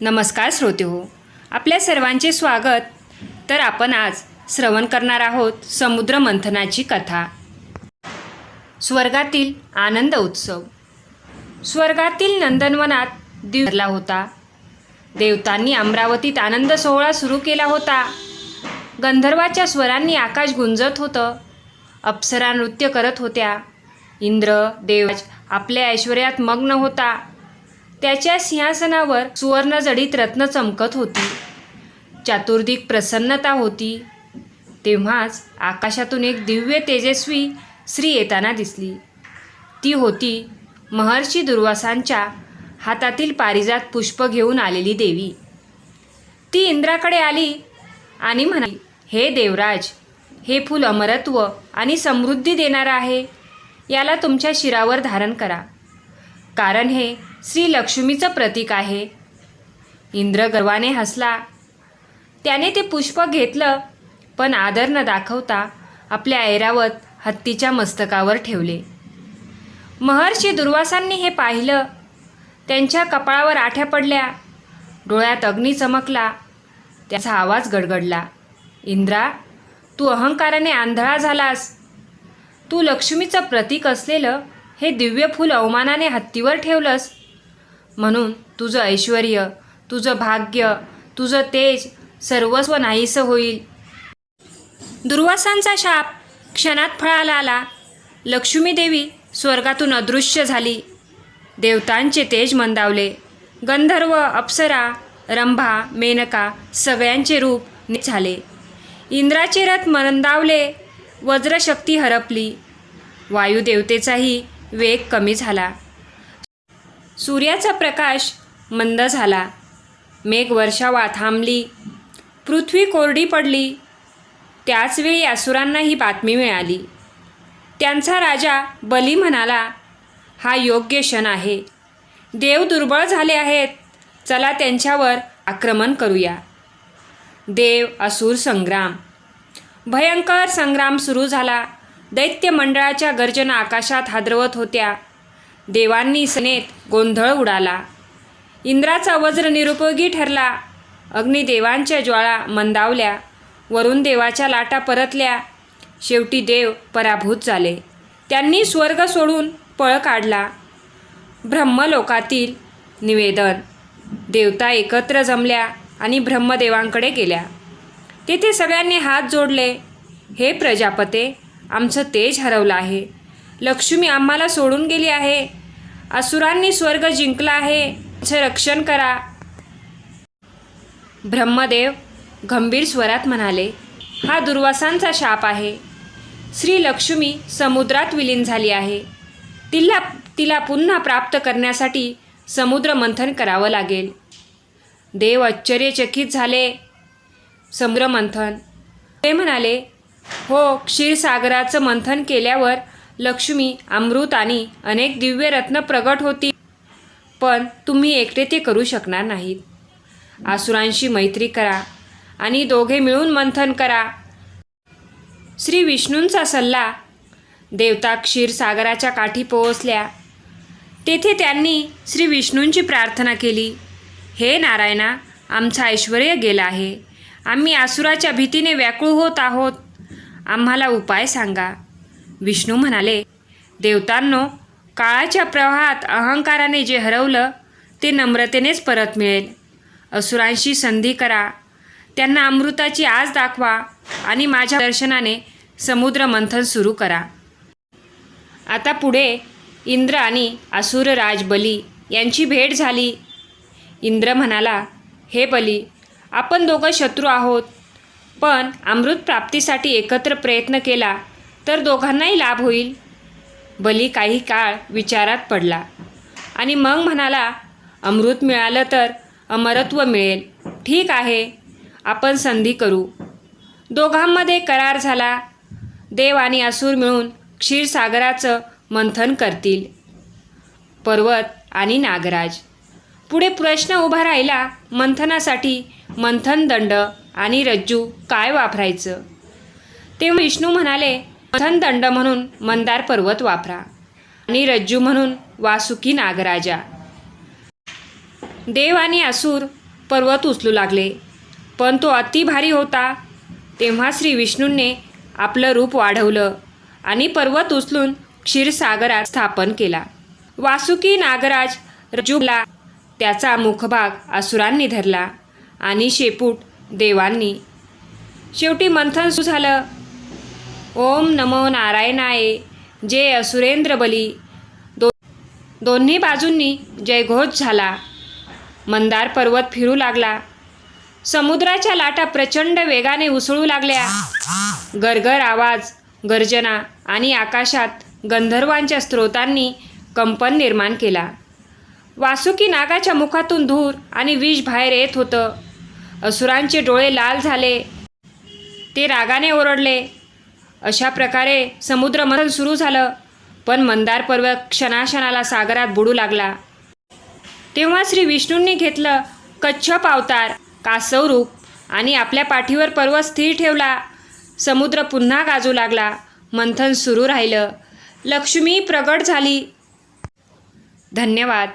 नमस्कार श्रोते हो. आपल्या सर्वांचे स्वागत. तर आपण आज श्रवण करणार आहोत समुद्र मंथनाची कथा. स्वर्गातील आनंद उत्सव. स्वर्गातील नंदनवनात दिवला होता. देवतांनी अमरावतीत आनंद सोहळा सुरू केला होता. गंधर्वाच्या स्वरांनी आकाश गुंजत होतं. अप्सरा नृत्य करत होत्या. इंद्र देवराज आपल्या ऐश्वर्यात मग्न होता. त्याच्या सिंहासनावर सुवर्णजडीत रत्न चमकत होती. चातुर्दिक प्रसन्नता होती. तेव्हाच आकाशातून एक दिव्य तेजस्वी स्त्री येताना दिसली. ती होती महर्षी दुर्वासांच्या हातातील पारिजात पुष्प घेऊन आलेली देवी. ती इंद्राकडे आली आणि म्हणाली हे देवराज हे फूल अमरत्व आणि समृद्धी देणारं आहे. याला तुमच्या शिरावर धारण करा. कारण हे श्री लक्ष्मीचं प्रतीक आहे. इंद्र गर्वाने हसला. त्याने ते पुष्प घेतलं पण आदर न दाखवता आपल्या ऐरावत हत्तीच्या मस्तकावर ठेवले. महर्षी दुर्वासांनी हे पाहिलं. त्यांच्या कपाळावर आठ्या पडल्या. डोळ्यात अग्नी चमकला. त्याचा आवाज गडगडला. इंद्रा तू अहंकाराने आंधळा झालास. तू लक्ष्मीचं प्रतीक असलेलं हे दिव्य फूल अवमानाने हत्तीवर ठेवलंस. म्हणून तुझं ऐश्वर तुझं भाग्य तुझं तेज सर्वस्व नाहीसं होईल. दुर्वासांचा शाप क्षणात फळाला आला. लक्ष्मी देवी स्वर्गातून अदृश्य झाली. देवतांचे तेज मंदावले. गंधर्व अप्सरा रंभा मेनका सगळ्यांचे रूप झाले. इंद्राचे रथ मंदावले. वज्रशक्ती हरपली. वायुदेवतेचाही वेग कमी झाला. सूर्याचा प्रकाश मंद झाला. मेघ वर्षावा थांबली. पृथ्वी कोरडी पडली. त्याचवेळी असुरांना ही बातमी मिळाली. त्यांचा राजा बली म्हणाला हा योग्य क्षण आहे. देव दुर्बळ झाले आहेत. चला त्यांच्यावर आक्रमण करूया. देव असुर संग्राम. भयंकर संग्राम सुरू झाला. दैत्य मंडळाच्या गर्जना आकाशात हादरवत होत्या. देवांनी सनेत गोंधळ उडाला. इंद्राचा वज्र निरुपयोगी ठरला. अग्निदेवांच्या ज्वाळा मंदावल्या. वरुण देवाच्या लाटा परतल्या. शेवटी देव पराभूत झाले. त्यांनी स्वर्ग सोडून पळ काढला. ब्रह्मलोकातील निवेदन. देवता एकत्र जमल्या आणि ब्रह्मदेवांकडे गेल्या. तेथे सगळ्यांनी हात जोडले. हे प्रजापते आमचं तेज हरवलं आहे. लक्ष्मी आम्हाला सोडून गेली आहे. असुरांनी स्वर्ग जिंकला आहे. आमचं रक्षण करा. ब्रह्मदेव गंभीर स्वरात म्हणाले हा दुर्वासांचा शाप आहे. श्री लक्ष्मी समुद्रात विलीन झाली आहे. तिला तिला पुन्हा प्राप्त करण्यासाठी समुद्र मंथन करावं लागेल. देव आश्चर्यचकित झाले. समुद्र मंथन. ते म्हणाले हो क्षीरसागराचं मंथन केल्यावर लक्ष्मी अमृत आणि अनेक दिव्य रत्न प्रगट होती. पण तुम्ही एकटे ते करू शकणार नाहीत. आसुरांशी मैत्री करा आणि दोघे मिळून मंथन करा. श्री विष्णूंचा सल्ला देवता क्षीरसागराच्या काठी पोहोचल्या. तेथे त्यांनी श्री विष्णूंची प्रार्थना केली हे नारायणा आमचं ऐश्वर गेलं आहे. आम्ही आसुराच्या भीतीने व्याकुळ होत आहोत. आम्हाला उपाय सांगा. विष्णू म्हणाले देवतांनो काळाच्या प्रवाहात अहंकाराने जे हरवलं ते नम्रतेनेच परत मिळेल. असुरांशी संधी करा. त्यांना अमृताची आज दाखवा आणि माझ्या दर्शनाने समुद्र मंथन सुरू करा. आता पुढे इंद्र आणि असुरराज बली यांची भेट झाली. इंद्र म्हणाला हे बली आपण दोघं शत्रू आहोत पण अमृत प्राप्तीसाठी एकत्र प्रयत्न केला. तर दोघांनाही लाभ होईल. बली काही काळ विचारात पडला आणि मग म्हणाला अमृत मिळालं तर अमरत्व मिळेल. ठीक आहे आपण संधी करू. दोघांमध्ये करार झाला. देव आणि असुर मिळून क्षीरसागराचं मंथन करतील. पर्वत आणि नागराज. पुढे प्रश्न उभा राहिला मंथनासाठी मंथन दंड आणि रज्जू काय वापरायचं? तेव्हा विष्णू म्हणाले मंथन दंड म्हणून मंदार पर्वत वापरा आणि रज्जू म्हणून वासुकी नागराजा. देव आणि असुर पर्वत उचलू लागले. पण तो अति भारी होता. तेव्हा श्री विष्णूंनी आपलं रूप वाढवलं आणि पर्वत उचलून क्षीरसागरात स्थापन केला. वासुकी नागराज रज्जूला त्याचा मुखभाग असुरांनी धरला आणि शेपूट देवांनी. शेवटी मंथन सुरू झालं. ओम नमो नारायणाये. जे असुरेंद्र बली. दो दोन्ही बाजूंनी जयघोष झाला. मंदार पर्वत फिरू लागला. समुद्राच्या लाटा प्रचंड वेगाने उसळू लागल्या. गरगर आवाज गर्जना आणि आकाशात गंधर्वांच्या स्रोतांनी कंपन निर्माण केला. वासुकी नागाच्या मुखातून धूर आणि विष बाहेर येत होतं. असुरांचे डोळे लाल झाले. ते रागाने ओरडले. अशा प्रकारे समुद्रमंथन सुरू झालं पण मंदार पर्वत क्षणाक्षणाला सागरात बुडू लागला. तेव्हा श्री विष्णूंनी घेतलं कच्छप अवतार कासव रूप आणि आपल्या पाठीवर पर्वत स्थिर ठेवला. समुद्र पुन्हा गाजू लागला. मंथन सुरू राहिलं. लक्ष्मी प्रगट झाली. धन्यवाद.